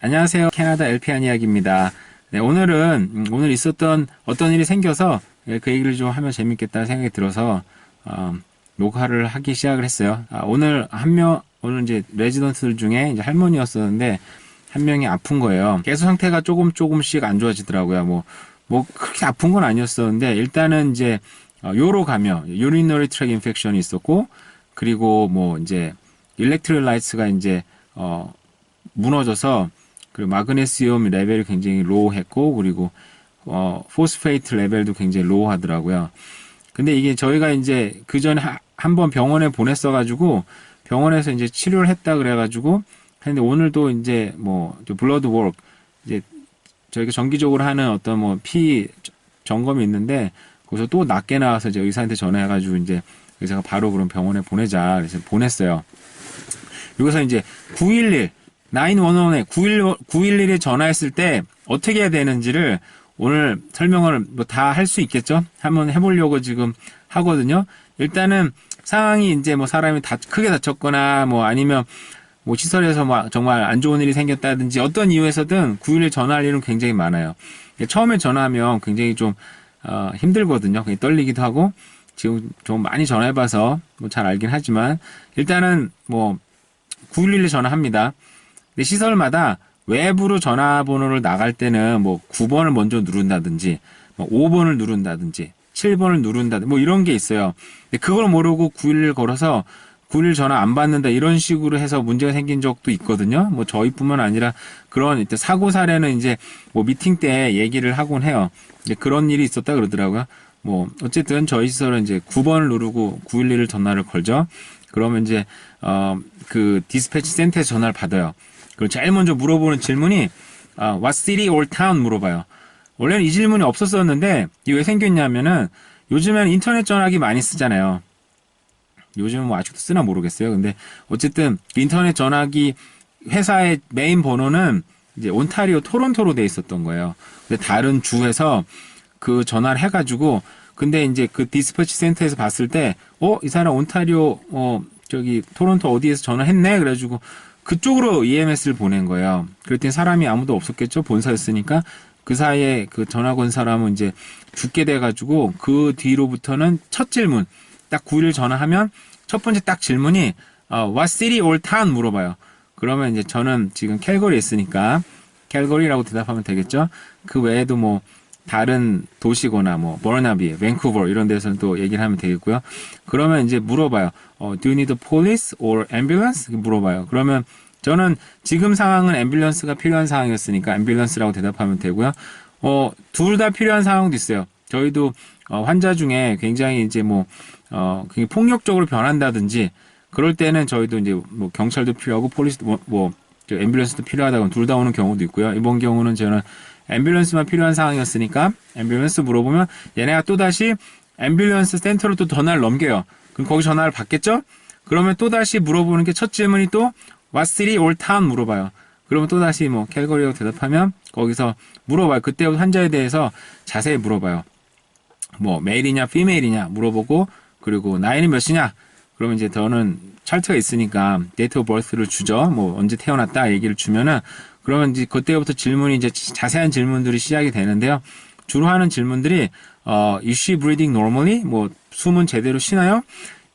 안녕하세요. 캐나다 엘피안 이야기입니다. 네, 오늘은 음, 오늘 있었던 어떤 일이 생겨서 예, 그 얘기를 좀 하면 재밌겠다는 생각이 들어서 어, 녹화를 하기 시작을 했어요. 아, 오늘 한 명 오늘 이제 레지던트들 중에 이제 할머니였었는데 한 명이 아픈 거예요. 개수 상태가 조금 조금씩 안 좋아지더라고요. 뭐 뭐 그렇게 아픈 건 아니었었는데 일단은 이제 어, 요로 감염, 유리너리 트랙 인펙션이 있었고 그리고 뭐 이제 일렉트로라이트가 이제 어 무너져서 그리고 마그네시움 레벨이 굉장히 로우했고 그리고 어 포스페이트 레벨도 굉장히 로우하더라고요. 근데 이게 저희가 이제 그 전에 한번 병원에 보냈어 가지고 병원에서 이제 치료를 했다 그래 가지고 했는데 오늘도 이제 뭐 블러드 워크 이제 저희가 정기적으로 하는 어떤 뭐 피 점검이 있는데 거기서 또 낮게 나와서 이제 의사한테 전화해 가지고 이제 의사가 바로 그럼 병원에 보내자 그래서 보냈어요. 여기서 이제 911 911에 911 911에 전화했을 때 어떻게 해야 되는지를 오늘 설명을 뭐 다 할 수 있겠죠? 한번 해보려고 지금 하거든요. 일단은 상황이 이제 뭐 사람이 다 크게 다쳤거나 뭐 아니면 뭐 시설에서 막 정말 안 좋은 일이 생겼다든지 어떤 이유에서든 911에 전화할 일은 굉장히 많아요. 처음에 전화하면 굉장히 좀 어, 힘들거든요. 떨리기도 하고 지금 좀 많이 전화해봐서 뭐 잘 알긴 하지만 일단은 뭐 911에 전화합니다. 근데 시설마다 외부로 전화번호를 나갈 때는 뭐 9번을 먼저 누른다든지 뭐 5번을 누른다든지 7번을 누른다든지 뭐 이런 게 있어요. 근데 그걸 모르고 911 걸어서 911 전화 안 받는다 이런 식으로 해서 문제가 생긴 적도 있거든요. 뭐 저희뿐만 아니라 그런 이제 사고 사례는 이제 뭐 미팅 때 얘기를 하곤 해요. 이제 그런 일이 있었다 그러더라고요. 뭐 어쨌든 저희 시설은 이제 9번을 누르고 911 전화를 걸죠. 그러면 이제 어 그 디스패치 센터에서 전화를 받아요. 그리고 제일 먼저 물어보는 질문이 아, What city or town 물어봐요. 원래는 이 질문이 없었었는데 이게 왜 생겼냐면은 요즘에는 인터넷 전화기 많이 쓰잖아요. 요즘은 뭐 아직도 쓰나 모르겠어요. 근데 어쨌든 인터넷 전화기 회사의 메인 번호는 이제 온타리오 토론토로 돼 있었던 거예요. 근데 다른 주에서 그 전화를 해가지고 근데 이제 그 디스패치 센터에서 봤을 때, 어, 이 사람 온타리오, 어, 저기 토론토 어디에서 전화했네? 그래가지고 그쪽으로 EMS를 보낸 거예요. 그랬더니 사람이 아무도 없었겠죠? 본사였으니까. 그 사이에 그 전화 건 사람은 이제 죽게 돼가지고 그 뒤로부터는 첫 질문, 딱 9일 전화하면 첫 번째 딱 질문이, 어, what city or town 물어봐요. 그러면 이제 저는 지금 캘거리에 있으니까 캘거리라고 대답하면 되겠죠? 그 외에도 뭐 다른 도시거나 뭐 버나비, 밴쿠버 이런 데서는 또 얘기를 하면 되겠고요. 그러면 이제 물어봐요. 어, do you need a police or ambulance? 물어봐요. 그러면 저는 지금 상황은 앰뷸런스가 필요한 상황이었으니까 앰뷸런스라고 대답하면 되고요. 어, 둘 다 필요한 상황도 있어요. 저희도 어, 환자 중에 굉장히 이제 뭐 어, 굉장히 폭력적으로 변한다든지 그럴 때는 저희도 이제 뭐 경찰도 필요하고 폴리스 뭐, 뭐 앰뷸런스도 필요하다고 둘 다 오는 경우도 있고요. 이번 경우는 저는 앰뷸런스만 필요한 상황이었으니까 앰뷸런스 물어보면 얘네가 또 다시 앰뷸런스 센터로 또 전화를 넘겨요. 그럼 거기 전화를 받겠죠? 그러면 또 다시 물어보는 게 첫 질문이 또 What city or town 물어봐요. 그러면 또 다시 뭐 캘거리라고 대답하면 거기서 물어봐요. 그때부터 환자에 대해서 자세히 물어봐요. 뭐 메일이냐 피메일이냐 물어보고 그리고 나이는 몇이냐 그러면 이제 저는 찰트가 있으니까 데이트 오브 버스를 주죠. 뭐 언제 태어났다 얘기를 주면은 그러면 이제 그때부터 질문이 이제 자세한 질문들이 시작이 되는데요. 주로 하는 질문들이 어, is she breathing normally? 뭐 숨은 제대로 쉬나요?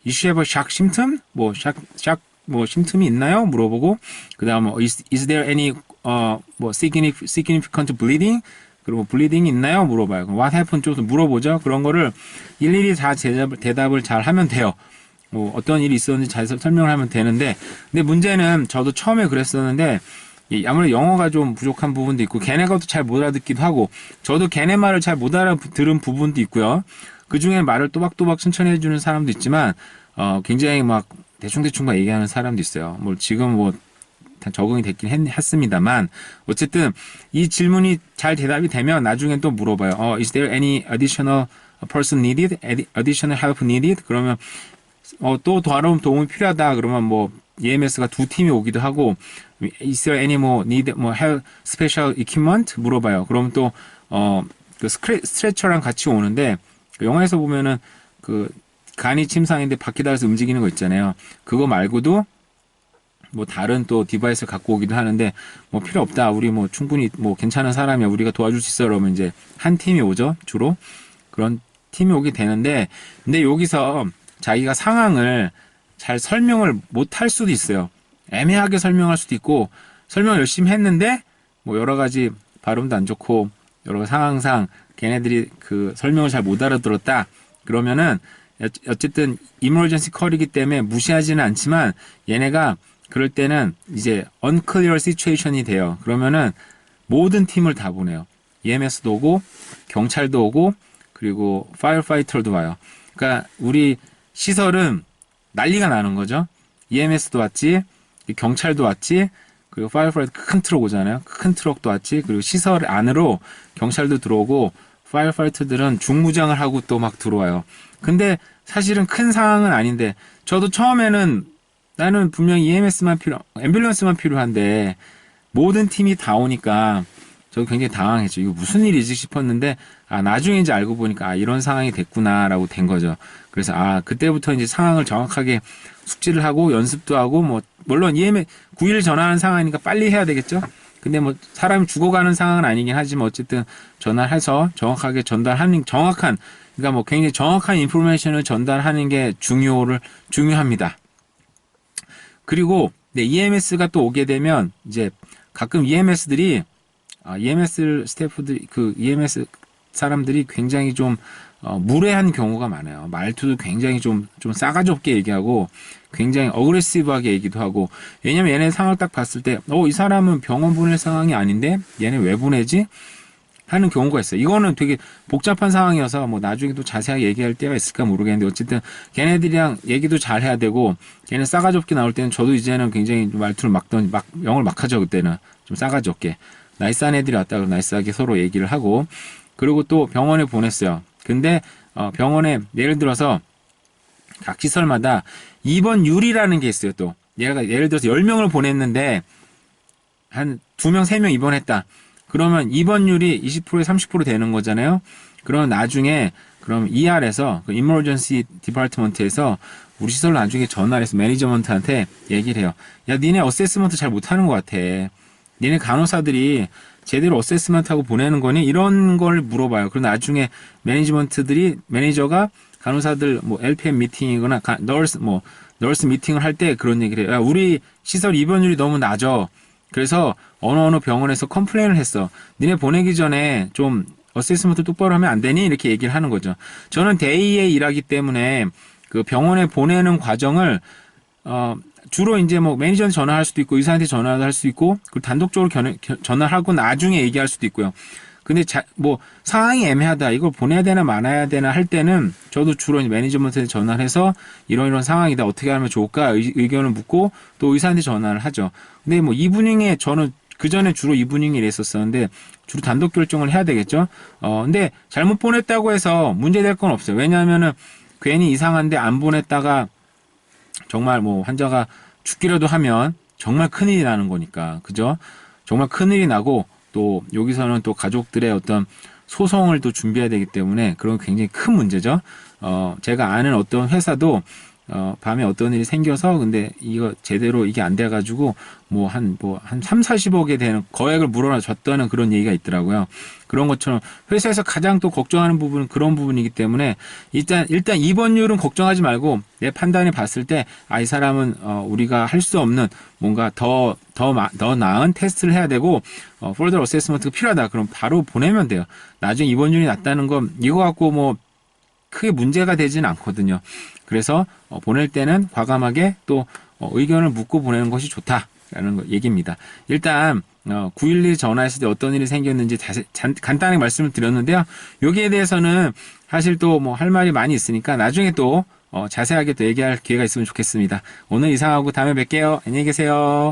is she have a shock symptom? 뭐 shock, shock 뭐 심틈이 있나요? 물어보고 그다음 뭐 is, is there any 어뭐 significant, bleeding? 그리고 블리딩이 있나요? 물어봐요. 그럼 what happened 좀 물어보죠. 그런 거를 일일이 다 대답을, 대답을 잘 하면 돼요. 뭐 어떤 일이 있었는지 잘 설명을 하면 되는데 근데 문제는 저도 처음에 그랬었는데 이 아무래도 영어가 좀 부족한 부분도 있고 걔네가 또 잘 못 알아듣기도 하고 저도 걔네 말을 잘 못 알아들은 부분도 있고요. 그 중에 말을 또박또박 천천히 해주는 사람도 있지만 어 굉장히 막 대충대충 막 얘기하는 사람도 있어요. 뭐 지금 뭐다 적응이 됐긴 했, 했습니다만 어쨌든 이 질문이 잘 대답이 되면 나중엔 또 물어봐요. 어, is there any additional person needed? additional help needed? 그러면 어, 또 다른 도움이 필요하다. 그러면 뭐 EMS가 두 팀이 오기도 하고 is there any more need 뭐 help special equipment 물어봐요. 그럼 또 어, 그 스트레처랑 같이 오는데 그 영화에서 보면은 그 간이 침상인데 바퀴 달아서 움직이는 거 있잖아요. 그거 말고도 뭐 다른 또 디바이스를 갖고 오기도 하는데 뭐 필요 없다. 우리 뭐 충분히 뭐 괜찮은 사람이야. 우리가 도와줄 수 있어. 그러면 이제 한 팀이 오죠. 주로 그런 팀이 오게 되는데 근데 여기서 자기가 상황을 잘 설명을 못 할 수도 있어요. 애매하게 설명할 수도 있고 설명 열심히 했는데 뭐 여러 가지 발음도 안 좋고 여러 상황상 걔네들이 그 설명을 잘 못 알아들었다. 그러면은 어- 어쨌든 이머전시 컬이기 때문에 무시하지는 않지만 얘네가 그럴 때는 이제 unclear situation이 돼요. 그러면은 모든 팀을 다 보내요. EMS도 오고 경찰도 오고 그리고 파이어파이터도 와요. 그러니까 우리 시설은 난리가 나는 거죠. EMS도 왔지, 경찰도 왔지, 그리고 파이어파이터 큰 트럭 오잖아요. 큰 트럭도 왔지, 그리고 시설 안으로 경찰도 들어오고 파이어파이터들은 중무장을 하고 또 막 들어와요. 근데 사실은 큰 상황은 아닌데 저도 처음에는 나는 분명히 EMS만 필요, 앰뷸런스만 필요한데 모든 팀이 다 오니까 저 굉장히 당황했죠. 이거 무슨 일이지 싶었는데 아 나중에 이제 알고 보니까 아 이런 상황이 됐구나라고 된 거죠. 그래서 아 그때부터 이제 상황을 정확하게 숙지를 하고 연습도 하고 뭐 물론 EMS 9일 전화하는 상황이니까 빨리 해야 되겠죠. 근데 뭐 사람이 죽어가는 상황은 아니긴 하지만 어쨌든 전화해서 정확하게 전달하는 정확한 그러니까 뭐 굉장히 정확한 인포메이션을 전달하는 게 중요를 중요합니다. 그리고 네, EMS가 또 오게 되면 이제 가끔 EMS들이 아, EMS 스태프들이 그 EMS 사람들이 굉장히 좀 어, 무례한 경우가 많아요. 말투도 굉장히 좀 좀 싸가지 없게 얘기하고 굉장히 어그레시브하게 얘기도 하고 왜냐면 얘네 상황을 딱 봤을 때 어 이 사람은 병원 보낼 상황이 아닌데 얘네 왜 보내지? 하는 경우가 있어요. 이거는 되게 복잡한 상황이어서 뭐 나중에 또 자세하게 얘기할 때가 있을까 모르겠는데 어쨌든 걔네들이랑 얘기도 잘 해야 되고 걔네 싸가지 없게 나올 때는 저도 이제는 굉장히 말투를 막던 막 영을 막 하죠 그때는 좀 싸가지 없게 나이스한 애들이 왔다 그러면 나이스하게 서로 얘기를 하고 그리고 또 병원에 보냈어요. 근데 어, 병원에 예를 들어서 각 시설마다 입원율이라는 게 있어요. 또 얘가 예를 들어서 10명을 보냈는데 한두 명, 세명 입원했다. 그러면 입원율이 20%에 30% 되는 거잖아요. 그러면 나중에 그럼 ER에서 그 Emergency Department에서 우리 시설 나중에 전화를 해서 매니저먼트한테 얘기를 해요. 야, 니네 어세스먼트 잘 못하는 것 같아. 니네 간호사들이 제대로 어세스먼트 하고 보내는 거니? 이런 걸 물어봐요. 그리고 나중에 매니지먼트들이 매니저가 간호사들 뭐 LPM 미팅이거나 가, 널스 뭐 널스 미팅을 할 때 그런 얘기를 해요. 야, 우리 시설 입원율이 너무 낮아. 그래서 어느 어느 병원에서 컴플레인을 했어. 니네 보내기 전에 좀 어세스먼트 똑바로 하면 안 되니? 이렇게 얘기를 하는 거죠. 저는 데이에 일하기 때문에 그 병원에 보내는 과정을 어 주로 이제 뭐 매니저한테 전화할 수도 있고 의사한테 전화를 할수 있고 그리고 단독적으로 견, 견- 전화하고 나중에 얘기할 수도 있고요. 근데 자, 뭐 상황이 애매하다 이걸 보내야 되나 말아야 되나 할 때는 저도 주로 매니저먼트에 전화를 해서 이런 이런 상황이다 어떻게 하면 좋을까 의, 의견을 묻고 또 의사한테 전화를 하죠. 근데 뭐 이브닝에 저는 그 전에 주로 이브닝에 일했었었는데 주로 단독 결정을 해야 되겠죠. 어 근데 잘못 보냈다고 해서 문제될 건 없어요. 왜냐하면은 괜히 이상한데 안 보냈다가 정말 뭐 환자가 죽기라도 하면 정말 큰일이 나는 거니까 그죠? 정말 큰일이 나고 또 여기서는 또 가족들의 어떤 소송을 또 준비해야 되기 때문에 그런 굉장히 큰 문제죠. 어 제가 아는 어떤 회사도 어 밤에 어떤 일이 생겨서 근데 이거 제대로 이게 안 돼 가지고 뭐 한 뭐한 3, 40억에 되는 거액을 물어나 줬다는 그런 얘기가 있더라고요. 그런 것처럼 회사에서 가장 또 걱정하는 부분은 그런 부분이기 때문에 일단 일단 입원율은 걱정하지 말고 내 판단에 봤을 때 아 이 사람은 어 우리가 할 수 없는 뭔가 더더 더 나은 테스트를 해야 되고 어 폴더 어세스먼트가 필요하다. 그럼 바로 보내면 돼요. 나중에 입원율이 낮다는 건 이거 갖고 뭐 크게 문제가 되지는 않거든요. 그래서 어, 보낼 때는 과감하게 또 어, 의견을 묻고 보내는 것이 좋다라는 거, 얘기입니다. 일단 어, 911 전화했을 때 어떤 일이 생겼는지 간단하게 말씀을 드렸는데요. 여기에 대해서는 사실 또 뭐 할 말이 많이 있으니까 나중에 또 어, 자세하게 또 얘기할 기회가 있으면 좋겠습니다. 오늘 이상하고 다음에 뵐게요. 안녕히 계세요.